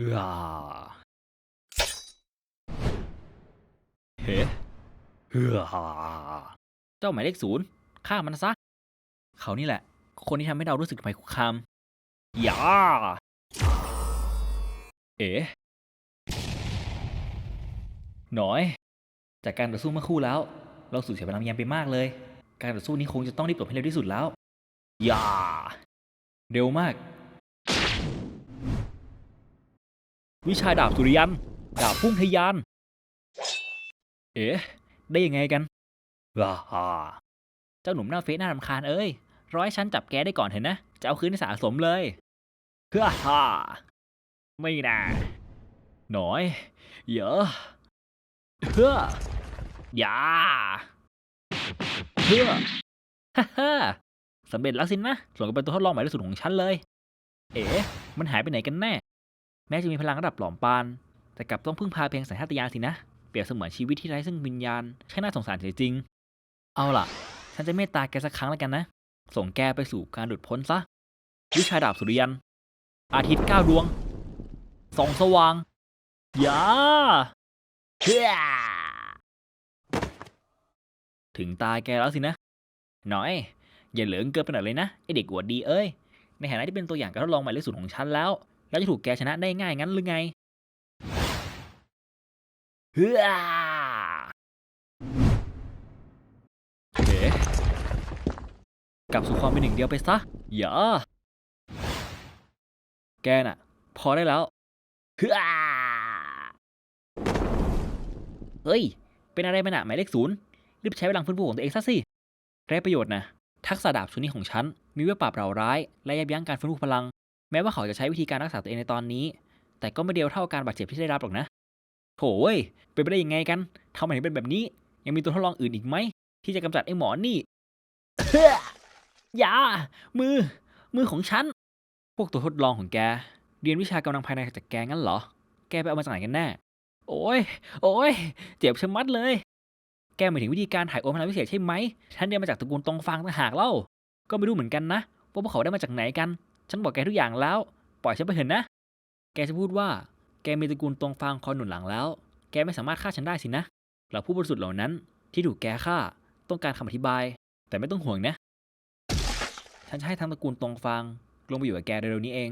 อ่าเฮ้เฮ้เจ้าหมายเลขศูนย์ฆ่ามันซะ เขานี่แหละ คนที่ทำให้เรารู้สึกภัยคุกคามอย่าเอ๋หน่อย จากการต่อสู้เมื่อคู่แล้ว เราสูญเสียพลังวิญญาณไปมากเลย การต่อสู้นี้คงจะต้องรีบจบให้เร็วที่สุดแล้ว อย่า เร็วมาก วิชาดาบสุริยัน ดาบพุ่งทยาน เอ๊ะ ได้ยังไงกันว้าฮ่าเจ้าหนุ่มหน้าเฟซหน้ารำคาญเอ้ย ร้อยฉันจับแกได้ก่อนเถอะนะ จะเอาคืนให้สะสมเลยเฮ้อฮ่าไม่น่าหน่อย เยอะเฮ้ออย่าเฮ้อฮ่าฮ่าสำเร็จแล้วสินะ ส่วนกับเป็นตัวทดลองหมายเลขสุดของฉันเลย เอ๋มันหายไปไหนกันแน่ แม้จะมีพลังระดับหลอมปาน แต่กลับต้องพึ่งพาเพียงสัญชาตญาณสินะ เปรียบเสมือนชีวิตที่ไร้ซึ่งวิญญาณช่างน่าสงสารเสียจริง เอาล่ะ ฉันจะเมตตาแกสักครั้งแล้วกันนะ ส่งแกไปสู่การหลุดพ้นซะ วิชาดาบสุริยัน อาทิตย์เก้าดวงสองสว่างยาเฮ้ถึงตาแกแล้วสินะหน่อย อย่าเหลืองเกินไปหน่อยเลยนะ ไอเด็กอวดดีเอ้ย ในฐานะที่เป็นตัวอย่างการทดลองหมายเลขศูนย์ของฉันแล้ว แล้วจะถูกแกชนะได้ง่ายงั้นหรือไงเฮ้ยเฮ้กลับสู่ความเป็นหนึ่งเดียวไปซะอย่าแกน่ะ พอได้แล้วเฮ้ยเฮ้ย เป็นอะไรไปน่ะหมายเลขศูนย์รีบใช้พลังฟื้นฟูของตัวเองซะสิได้ประโยชน์นะทักษะดาบชุดนี้ของฉัน มีไว้ปราบเราร้าย และยับยั้งการฟื้นฟูพลัง แม้ว่าเขาจะใช้วิธีการรักษาตัวเองในตอนนี้ แต่ก็ไม่เดียวเท่าการบาดเจ็บที่ได้รับหรอกนะโถเว้ยเป็นไปได้ยังไงกันทำไมถึงเป็นแบบนี้ ยังมีตัวทดลองอื่นอีกไหมที่จะกำจัดไอ้หมอนี่อย่า มือ มือของฉัน พวกตัวทดลองของแก เรียนวิชากำลังภายในจากแกงั้นเหรอ แกไปเอามาจากไหนกันแน่ โอ้ย โอ้ย เจ็บชะมัดเลย แกหมายถึงวิธีการถ่ายโอนพลังพิเศษใช่ไหม ฉันเรียนมาจากตระกูลตรงฟางต่างหากเล่า ก็ไม่รู้เหมือนกันนะว่าพวกเขาได้มาจากไหนกัน ฉันบอกแกทุกอย่างแล้ว ปล่อยฉันไปเถอะนะ แกจะพูดว่า แกมีตระกูลตรงฟางคอยหนุนหลังแล้ว แกไม่สามารถฆ่าฉันได้สินะเหล่าผู้บริสุทธิ์เหล่านั้นที่ถูกแกฆ่าต้องการคำอธิบาย แต่ไม่ต้องห่วงนะ ฉันจะให้ทั้งตระกูลตรงฟางลงไปอยู่กับแกเร็วๆนี้เอง